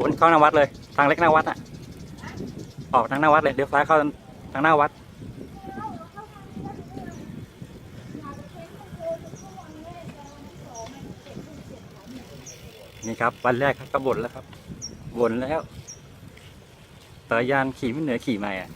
วนเข้าหน้าวัดเลย ทางเล็กหน้าวัดอะ ออกทางหน้าวัดเลยเดี๋ยวซ้ายเข้าทางหน้าวัด นี่ครับ วันแรกครับก็บ่นแล้วครับบ่นแล้วเตยานขี่ไม่เหนือขี่ใหม่อะ